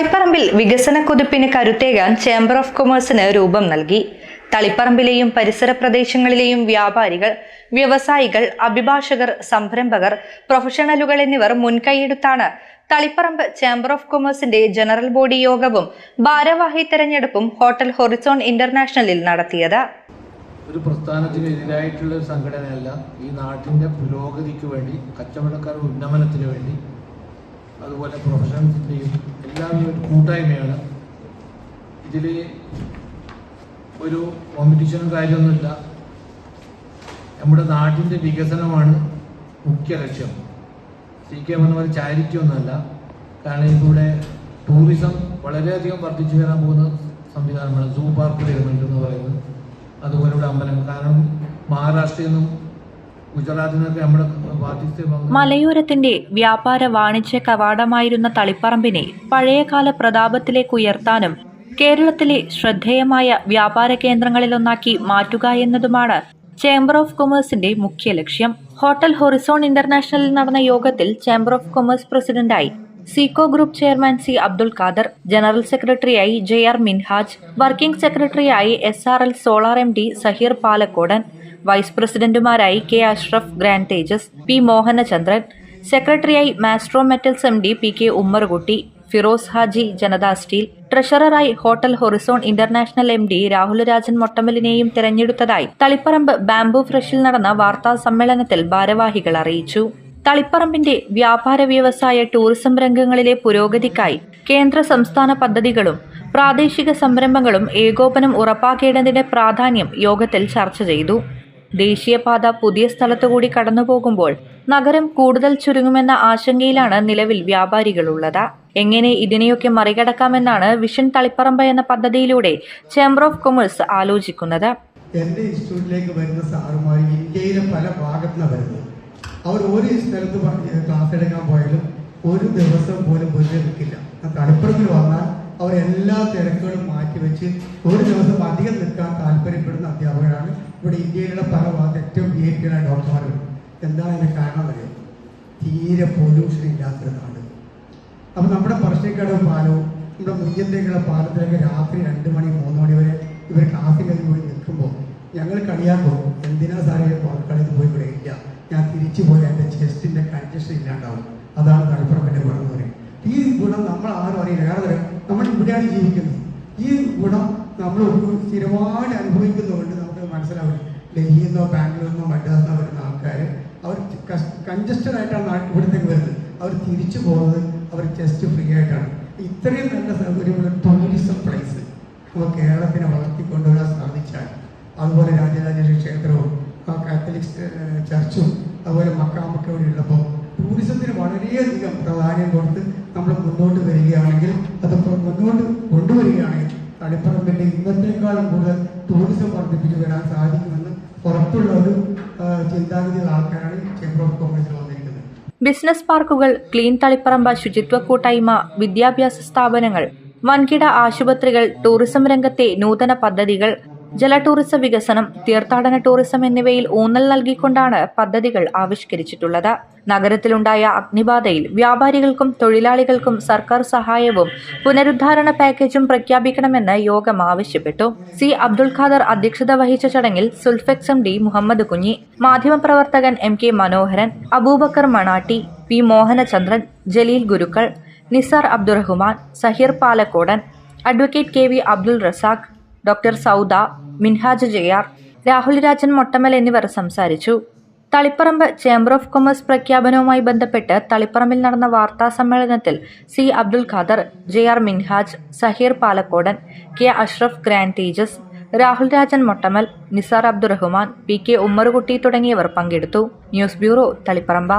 തളിപ്പറമ്പിൽ വികസന കുതിപ്പിന് കരുത്തേകാൻ chamber of കൊമേഴ്സിന് രൂപം നൽകി. തളിപ്പറമ്പിലെയും പരിസര പ്രദേശങ്ങളിലെയും വ്യാപാരികൾ വ്യവസായികൾ അഭിഭാഷകർ സംരംഭകർ പ്രൊഫഷണലുകൾ എന്നിവർ മുൻകൈയെടുത്താണ് തളിപ്പറമ്പ് ചേംബർ ഓഫ് കൊമേഴ്സിന്റെ ജനറൽ ബോഡി യോഗവും ഭാരവാഹി തെരഞ്ഞെടുപ്പും ഹോട്ടൽ ഹൊറിസോൺ ഇന്റർനാഷണലിൽ നടത്തിയത്. ഒരു പ്രസ്ഥാനത്തിന് എതിരായിട്ടുള്ള ഒരു സംഘടനയല്ല. ഈ നാട്ടിന്റെ പുരോഗതിക്ക് വേണ്ടി കച്ചവടക്കാരുടെ ഉന്നമനത്തിന് വേണ്ടി അതുപോലെ പ്രൊഫഷണൽസിന്റെയും എല്ലാവരും ഒരു കൂട്ടായ്മയാണ്. ഇതിൽ ഒരു കോമ്പറ്റീഷനും കാര്യമൊന്നുമില്ല. നമ്മുടെ നാട്ടിന്റെ വികസനമാണ് മുഖ്യ ലക്ഷ്യം. സി കെ പറഞ്ഞ ചാരിറ്റി ഒന്നുമല്ല. കാരണം ഇതിലൂടെ ടൂറിസം വളരെയധികം വർദ്ധിച്ചു വരാൻ പോകുന്ന സംവിധാനമാണ്. സൂ പാർക്ക് വരുന്നുണ്ട് എന്ന് പറയുന്നത്. അതുപോലെ ഇവിടെ അമ്പലം. കാരണം മഹാരാഷ്ട്രയിൽ നിന്നും മലയോരത്തിന്റെ വ്യാപാര വാണിജ്യ കവാടമായിരുന്ന തളിപ്പറമ്പിനെ പഴയകാല പ്രതാപത്തിലേക്ക് ഉയർത്താനും കേരളത്തിലെ ശ്രദ്ധേയമായ വ്യാപാര കേന്ദ്രങ്ങളിലൊന്നാക്കി മാറ്റുക എന്നതുമാണ് ചേംബർ ഓഫ് കൊമേഴ്സിന്റെ മുഖ്യ ലക്ഷ്യം. ഹോട്ടൽ ഹൊറിസോൺ ഇന്റർനാഷണലിൽ നടന്ന യോഗത്തിൽ ചേംബർ ഓഫ് കൊമേഴ്സ് പ്രസിഡന്റായി Seeco group chairman C Abdul Khader general സെക്രട്ടറിയായി ജെ ആർ മിൻഹാജ് വർക്കിംഗ് സെക്രട്ടറിയായി S R L solar M D Saheer Palakkodan vice പ്രസിഡന്റുമാരായി K Ashraf Grand Tejas P Mohanachandran സെക്രട്ടറിയായി Maestro Metals M D P K Ummerkutty Firoz Haji Janatha Steel ട്രഷററായി hotel Horizon International M D Rahul Rajan മൊട്ടമലിനെയും തെരഞ്ഞെടുത്തതായി Taliparamba bamboo ഫ്രഷിൽ നടന്ന വാർത്താ സമ്മേളനത്തിൽ ഭാരവാഹികൾ അറിയിച്ചു. തളിപ്പറമ്പിന്റെ വ്യാപാര വ്യവസായ ടൂറിസം രംഗങ്ങളിലെ പുരോഗതിക്കായി കേന്ദ്ര സംസ്ഥാന പദ്ധതികളും പ്രാദേശിക സംരംഭങ്ങളും ഏകോപനം ഉറപ്പാക്കേണ്ടതിന്റെ പ്രാധാന്യം യോഗത്തിൽ ചർച്ച ചെയ്തു. ദേശീയപാത പുതിയ സ്ഥലത്തുകൂടി കടന്നുപോകുമ്പോൾ നഗരം കൂടുതൽ ചുരുങ്ങുമെന്ന ആശങ്കയിലാണ് നിലവിൽ വ്യാപാരികളുള്ളത്. എങ്ങനെ ഇതിനെയൊക്കെ മറികടക്കാമെന്നാണ് വിഷൻ തളിപ്പറമ്പ എന്ന പദ്ധതിയിലൂടെ ചേംബർ ഓഫ് കൊമേഴ്സ് ആലോചിക്കുന്നത്. എന്റെ ഇൻസ്റ്റിറ്റ്യൂട്ടിലേക്ക് വരുന്ന സാറുമാർ ഇന്ത്യയിലെ പല ഭാഗത്തു നിന്നാണ് വരുന്നത്. അവർ ഒരു സ്ഥലത്ത് ക്ലാസ് എടുക്കാൻ പോയാലും ഒരു ദിവസം പോലും വെറുതെ നിൽക്കില്ല. തളിപ്പുറത്തിൽ വന്നാൽ അവർ എല്ലാ തിരക്കുകളും മാറ്റിവെച്ച് ഒരു ദിവസം അധികം നിൽക്കാൻ താല്പര്യപ്പെടുന്ന അധ്യാപകരാണ് ഇവിടെ ഇന്ത്യയിലുള്ള പല ഭാഗത്ത് ഏറ്റവും വി ഡോക്ടർമാരുണ്ട് എന്താണ് അതിന് കാരണം അറിയാം തീരെ പൊല്യൂഷൻ ഇല്ലാത്തൊരു നാട്. അപ്പൊ നമ്മുടെ പറശ്ശിക്കട പാലവും നമ്മുടെ മുയ്യന്തേക്കുള്ള പാലത്തിലൊക്കെ രാത്രി രണ്ട് മണി മൂന്ന് മണി വരെ ഇവർ ക്ലാസ്സിലേക്ക് പോയി നിൽക്കുമ്പോൾ ഞങ്ങൾ കളിയാക്കും എന്തിനാ സാറേ കളി പോയി ഇവിടെ ഇല്ല ഞാൻ തിരിച്ചു പോയി എന്റെ ചെസ്റ്റിന്റെ കൺജഷൻ ഇല്ലാണ്ടാവും. അതാണ് തലപ്പുറപ്പിന്റെ ഗുണം എന്ന് പറയും ഈ ഗുണം നമ്മൾ ആരും അറിയില്ല. കാരണം നമ്മൾ ഇവിടെയാണ് ജീവിക്കുന്നത്. ഈ ഗുണം നമ്മൾ സ്ഥിരമായിട്ട് അനുഭവിക്കുന്നതുകൊണ്ട് നമുക്ക് മനസ്സിലാവില്ല ഡൽഹിയിൽ നിന്നോ ബാംഗ്ലൂരിൽ നിന്നോ നിന്നോ വരുന്ന ആൾക്കാർ അവർ കൺജസ്റ്റഡ് ആയിട്ടാണ് ഇവിടത്തേക്ക് വരുന്നത്. അവർ തിരിച്ചു പോകുന്നത് അവർ ജസ്റ്റ് ഫ്രീ ആയിട്ടാണ്. ഇത്രയും നല്ല സൗകര്യമുള്ള ടൂറിസം പ്ലേസ് നമ്മൾ കേരളത്തിനെ വളർത്തിക്കൊണ്ടുവരാൻ സാധിച്ചാൽ അതുപോലെ രാജരാജേശ്വരി ക്ഷേത്രവും കാത്തലിക് ചർച്ചും അതുപോലെ മക്കാമൊക്കെ ഉള്ളപ്പോൾ ടൂറിസത്തിന് വളരെയധികം പ്രാധാന്യം കൊടുത്ത് നമ്മൾ മുന്നോട്ട് വരികയാണെങ്കിൽ മുന്നോട്ട് കൊണ്ടുവരികയാണെങ്കിൽ തളിപ്പറമ്പിന്റെ ഇന്നത്തെക്കാളും കൂടുതൽ ടൂറിസം വർദ്ധിപ്പിച്ചു വരാൻ സാധിക്കുമെന്ന് ഉറപ്പുള്ള ഒരു ചിന്താഗതിയുള്ള ആൾക്കാരാണ് ചേംബർ ഓഫ് കോമേഴ്സിൽ വന്നിരിക്കുന്നത്. ബിസിനസ് പാർക്കുകൾ ക്ലീൻ തളിപ്പറമ്പ ശുചിത്വ കൂട്ടായ്മ വിദ്യാഭ്യാസ സ്ഥാപനങ്ങൾ വൻകിട ആശുപത്രികൾ ടൂറിസം രംഗത്തെ നൂതന പദ്ധതികൾ ജല ടൂറിസം വികസനം തീർത്ഥാടന ടൂറിസം എന്നിവയിൽ ഊന്നൽ നൽകിക്കൊണ്ടാണ് പദ്ധതികൾ ആവിഷ്കരിച്ചിട്ടുള്ളത്. നഗരത്തിലുണ്ടായ അഗ്നിബാധയിൽ വ്യാപാരികൾക്കും തൊഴിലാളികൾക്കും സർക്കാർ സഹായവും പുനരുദ്ധാരണ പാക്കേജും പ്രഖ്യാപിക്കണമെന്ന് യോഗം ആവശ്യപ്പെട്ടു. സി അബ്ദുൾ ഖാദർ അധ്യക്ഷത വഹിച്ച ചടങ്ങിൽ സുൽഫെക്സ് എം ഡി മുഹമ്മദ് കുഞ്ഞി മാധ്യമപ്രവർത്തകൻ M K Manoharan Aboobacker Manatti P Mohanachandran Jaleel Gurukkal Nisar Abdurahman Saheer Palakkodan advocate K V Abdul Razak doctor Sauda Minhaj J R Rahul Rajan Mottamal എന്നിവർ സംസാരിച്ചു. തളിപ്പറമ്പ് ചേംബർ ഓഫ് കൊമേഴ്സ് പ്രഖ്യാപനവുമായി ബന്ധപ്പെട്ട് തളിപ്പറമ്പിൽ നടന്ന വാർത്താ സമ്മേളനത്തിൽ C Abdul Khader J R Minhaj Saheer Palakkodan K Ashraf Grand Tejas Rahul Rajan Mottamal Nisar Abdurahman P K Ummarukutty തുടങ്ങിയവർ പങ്കെടുത്തു. News bureau Taliparamba.